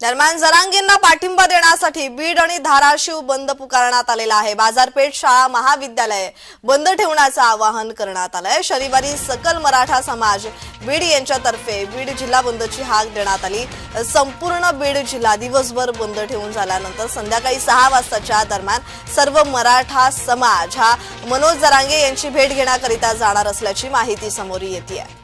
दरम्यान जरांगेंना पाठिंबा देण्यासाठी बीड आणि धाराशिव बंद पुकारण्यात आलेला आहे. बाजारपेठ शाळा महाविद्यालय बंद ठेवण्याचं आवाहन करण्यात आलंय. शनिवारी सकल मराठा समाज बीड यांच्यातर्फे बीड जिल्हा बंदची हाक देण्यात आली. संपूर्ण बीड जिल्हा दिवसभर बंद ठेवून झाल्यानंतर संध्याकाळी सहा वाजताच्या दरम्यान सर्व मराठा समाज हा मनोज जरांगे यांची भेट घेण्याकरिता जाणार असल्याची माहिती समोर येते आहे.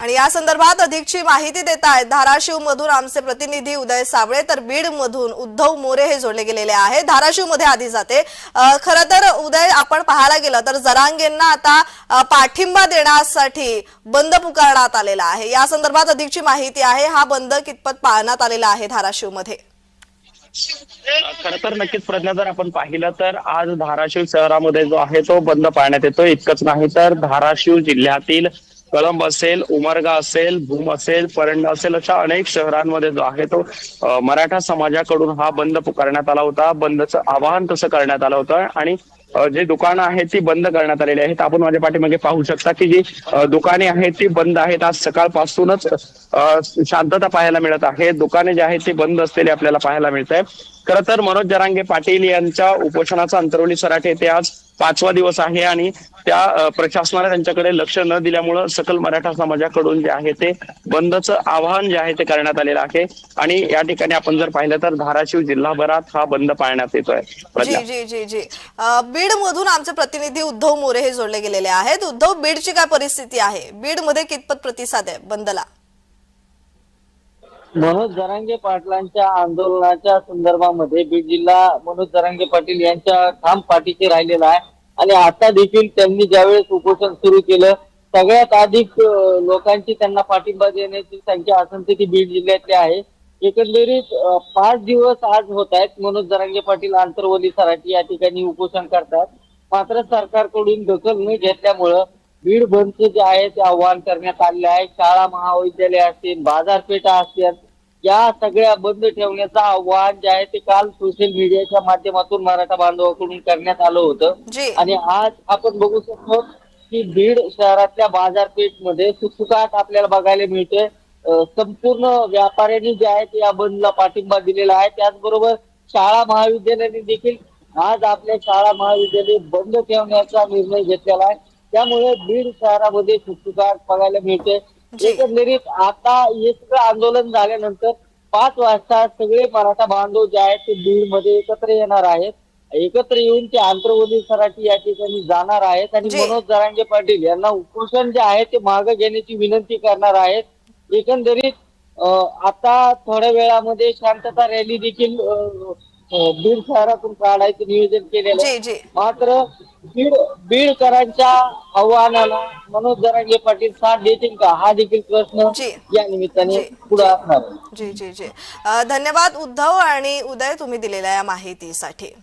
आणि या संदर्भात अधिकची माहिती देत आहेत धाराशिव मधून आमचे प्रतिनिधी उदय साबळे तर बीड मधून उद्धव मोरे हे जोडले गेलेले आहे धाराशिवमध्ये आधी जाते. खर तर उदय आपण पाहायला गेलं तर जरांगेंना आता पाठिंबा देण्यासाठी बंद पुकारण्यात आलेला आहे. या संदर्भात अधिकची माहिती आहे. हा बंद कितपत पाळण्यात आलेला आहे धाराशिवमध्ये? खर तर नक्कीच प्रज्ञा जर आपण पाहिलं तर आज धाराशिव शहरामध्ये जो आहे तो बंद पाळण्यात येतो इतकंच नाही तर धाराशिव जिल्ह्यातील कळंब असेल उमरगा असेल भूम असेल परंडा असेल अशा अनेक शहरांमध्ये जो आहे तो मराठा समाजाकडून हा बंद पुकारण्यात आला होता. बंदचं आवाहन तसं करण्यात आलं होतं आणि जे दुकानं आहेत ती बंद करण्यात आलेली आहेत. आपण माझ्या पाठीमागे पाहू शकता की जी दुकाने आहेत ती बंद आहेत. आज सकाळपासूनच शांतता पाहायला मिळत आहे. दुकाने जे आहेत ती बंद असलेली आपल्याला पाहायला मिळत आहे खरं तर मनोज जरांगे पाटील यांच्या उपोषणाचा अंतरवली सराटे येथे आज पाचवा दिवस आहे आणि त्या अं, प्रशासनाने त्यांच्याकडे लक्ष न दिल्यामुळं सकल मराठा समाजाकडून जे आहे ते बंदचं आवाहन जे आहे ते करण्यात आलेलं आहे. आणि या ठिकाणी आपण जर पाहिलं तर धाराशिव जिल्हाभरात हा बंद पाळण्यात येतोय. जी जी जी जी. बीड मधून आमचे प्रतिनिधी उद्धव मोरे हे जोडले गेलेले आहेत. उद्धव बीडची काय परिस्थिती आहे? बीडमध्ये कितपत प्रतिसाद आहे बंदला? मनोज जरांगे पाटलांच्या आंदोलनाच्या संदर्भामध्ये बीड जिल्हा मनोज जरांगे पाटील यांच्या ठाम पाठीशी राहिलेला आहे. आणि आता देखील त्यांनी ज्यावेळेस उपोषण सुरू केलं सगळ्यात अधिक लोकांची त्यांना पाठिंबा देण्याची संख्या असेल ती बीड जिल्ह्यातली आहे. एकंदरीत पाच दिवस आज होत आहेत मनोज जरांगे पाटील आंतरवली सराठी या ठिकाणी उपोषण करतात. मात्र सरकारकडून दखल न घेतल्यामुळं बीड बंदचं जे आहे ते आवाहन करण्यात आलेलं आहे. शाळा महाविद्यालय असतील बाजारपेठा असतील या सगळ्या बंद ठेवण्याचं आव्हान जे आहे ते काल सोशल मीडियाच्या माध्यमातून मराठा बांधवाकडून करण्यात आलं होतं. आणि आज आपण बघू शकतो की बीड शहरातल्या बाजारपेठमध्ये सुटसुकाट आपल्याला बघायला मिळते संपूर्ण व्यापाऱ्यांनी जे आहे ते या बंदला पाठिंबा दिलेला आहे. त्याचबरोबर शाळा महाविद्यालयांनी देखील आज आपल्या शाळा महाविद्यालय बंद ठेवण्याचा निर्णय घेतलेला आहे. त्यामुळे बीड शहरामध्ये सुटसुकाट बघायला मिळते. एकंदरीत आता हे सगळं आंदोलन झाल्यानंतर पाच वाजता सगळे मराठा बांधव जे आहेत ते बीडमध्ये एकत्र येणार आहेत. एकत्र येऊन ते आंतरवली सराठी या ठिकाणी जाणार आहेत. आणि जी. मनोज जरांगे पाटील यांना उपोषण जे आहे ते मागे घेण्याची विनंती करणार आहेत. एकंदरीत आता थोड्या वेळामध्ये शांतता रॅली देखील बीड शहरातून काढायचं नियोजन केलेलं मात्र बीड बीडकरांच्या आव्हानाला मनोज जरांगे पाटील साथ देतील का हा देखील प्रश्न जी. या निमित्ताने जी. पुढे असणार आहे जी जी जी अ, धन्यवाद उद्धव आणि उदय तुम्ही दिलेल्या या माहितीसाठी